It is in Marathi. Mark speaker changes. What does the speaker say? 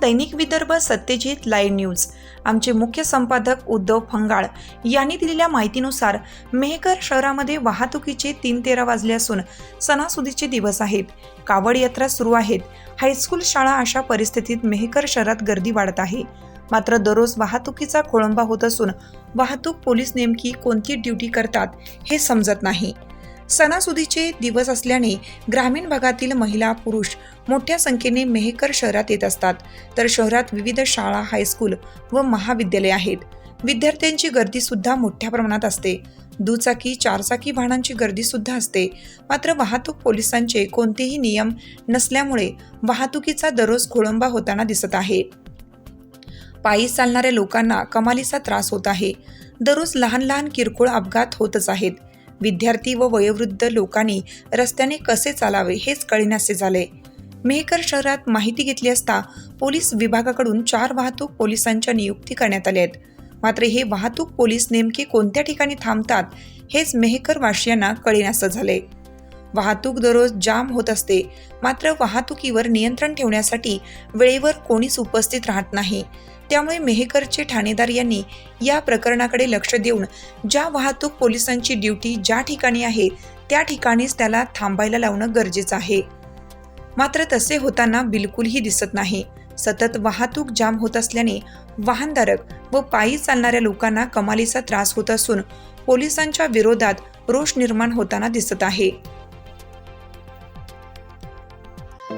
Speaker 1: दैनिक विदर्भ सत्यजित लाईव्ह न्यूज. आमचे मुख्य संपादक उद्धव फंगाळ यांनी दिलेल्या माहितीनुसार मेहकर शहरामध्ये वाहतुकीचे तीन तेरा वाजले असून सणासुदीचे दिवस आहेत. कावड यात्रा सुरू आहेत. हायस्कूल शाळा अशा परिस्थितीत मेहकर शहरात गर्दी वाढत आहे. मात्र दररोज वाहतुकीचा खोळंबा होत असून वाहतूक पोलीस नेमकी कोणती ड्युटी करतात हे समजत नाही. सणासुदीचे दिवस असल्याने ग्रामीण भागातील महिला पुरुष मोठ्या संख्येने मेहकर शहरात येत असतात. तर शहरात विविध शाळा हायस्कूल व महाविद्यालय आहेत. विद्यार्थ्यांची गर्दी सुद्धा मोठ्या प्रमाणात असते. दुचाकी चारचाकी वाहनांची गर्दी सुद्धा असते. मात्र वाहतूक पोलिसांचे कोणतेही नियम नसल्यामुळे वाहतुकीचा दररोज खोळंबा होताना दिसत आहे. पायी चालणाऱ्या लोकांना कमालीचा त्रास होत आहे. दररोज लहान लहान किरकोळ अपघात होतच आहेत. विद्यार्थी व वयोवृद्ध लोकांनी रस्त्याने कसे चालावे हेच कळण्यासे झाले. मेहकर शहरात माहिती घेतली असता पोलीस विभागाकडून चार वाहतूक पोलिसांच्या नियुक्ती करण्यात आल्या आहेत. मात्र हे वाहतूक पोलीस नेमके कोणत्या ठिकाणी थांबतात हेच मेहकर वाशियांना कळेनासं झाले. वाहतूक दररोज जाम होत असते. मात्र वाहतुकीवर नियंत्रण ठेवण्यासाठी वेळेवर कोणीच उपस्थित राहत नाही. त्यामुळे मेहकरचे ठाणेदार यांनी या प्रकरणाकडे लक्ष देऊन ज्या वाहतूक पोलिसांची ड्युटी ज्या ठिकाणी आहे त्या ठिकाणीच त्याला थांबायला लावणं गरजेचं आहे. मात्र तसे होताना बिलकुलही दिसत नाही. सतत वाहतूक जाम होत असल्याने वाहनधारक व पायी चालणाऱ्या लोकांना कमालीचा त्रास होत असून पोलिसांच्या विरोधात रोष निर्माण होताना दिसत आहे.